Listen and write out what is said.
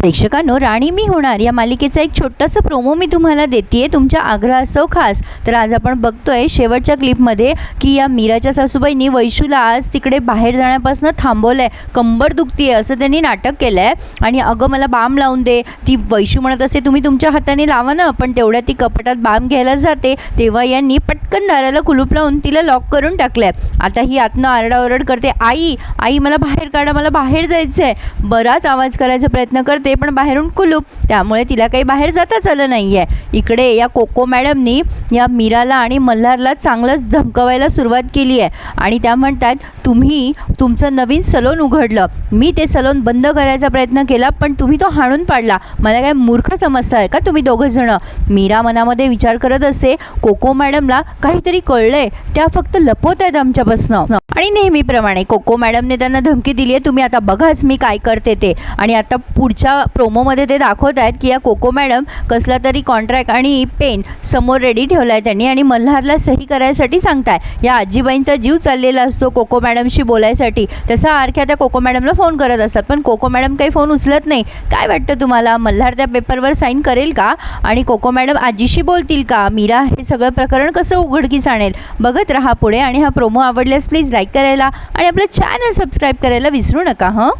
प्रेक्षकांनो राणी मी होणार या मालिकेचा एक छोटासा प्रोमो मी तुम्हाला देते तुमच्या आग्रहासव खास. तर आज आपण बघतोय शेवटच्या क्लिपमध्ये की या मीराच्या सासूबाईंनी वैशूला आज तिकडे बाहेर जाण्यापासून थांबवलं आहे कंबर दुखतीये असं त्यांनी नाटक केलं आहे आणि अगं मला बाम लावून दे. ती वैशू म्हणत असते तुम्ही तुमच्या हाताने लावा ना पण तेवढ्या ती कपाटात बाम घ्यायला जाते. तेव्हा यांनी पटकन दाराला कुलूप लावून तिला लॉक करून टाकलं आहे आता ही आतनं आरडाओरड करते आई आई मला बाहेर काढा मला बाहेर जायचं आहे बराच आवाज करायचा प्रयत्न करते. पण बाहेरून कुलूप. त्यामुळे तिला काही बाहेर जाताच आलं नाही आहे इकडे या कोको मॅडमनी या मीराला आणि मल्हारला चांगलंच धमकवायला सुरुवात केली आहे आणि त्या म्हणतात तुम्ही तुमचं नवीन सलोन उघडलं. मी ते सलोन बंद करायचा प्रयत्न केला पण तुम्ही तो हाणून पाडला. मला काय मूर्ख समजताय का तुम्ही दोघंजणं मीरा मनामध्ये विचार करत असते कोको मॅडमला काहीतरी कळलंय. त्या फक्त लपवत आहेत आमच्यापासनं. आणि नेहमीप्रमाणे कोको मॅडमने त्यांना धमकी दिली आहे तुम्ही आता बघाच मी काय करते ते. आणि आता पुढच्या प्रोमोमध्ये ते दाखवत आहेत की या कोको मॅडम कसला तरी कॉन्ट्रॅक्ट आणि पेन समोर रेडी ठेवला आहे त्यांनी आणि मल्हारला सही करायसाठी सांगताय. या आजीबाईंचा जीव चाललेला असतो कोको मॅडमशी बोलायसाठी. तसा आरख्या त्या कोको मॅडमला फोन करत असतात. पण कोको मॅडम काही फोन उचलत नाही. काय वाटतं तुम्हाला? मल्हार त्या पेपरवर साईन करेल का? आणि कोको मॅडम आजीशी बोलतील का? मीरा हे सगळं प्रकरण कसं उघडकीस आणेल? बघत राहा पुढे आणि हा प्रोमो आवडल्यास प्लीज लाईक करायला आणि आपलं चॅनल सबस्क्राईब करायला विसरू नका हं?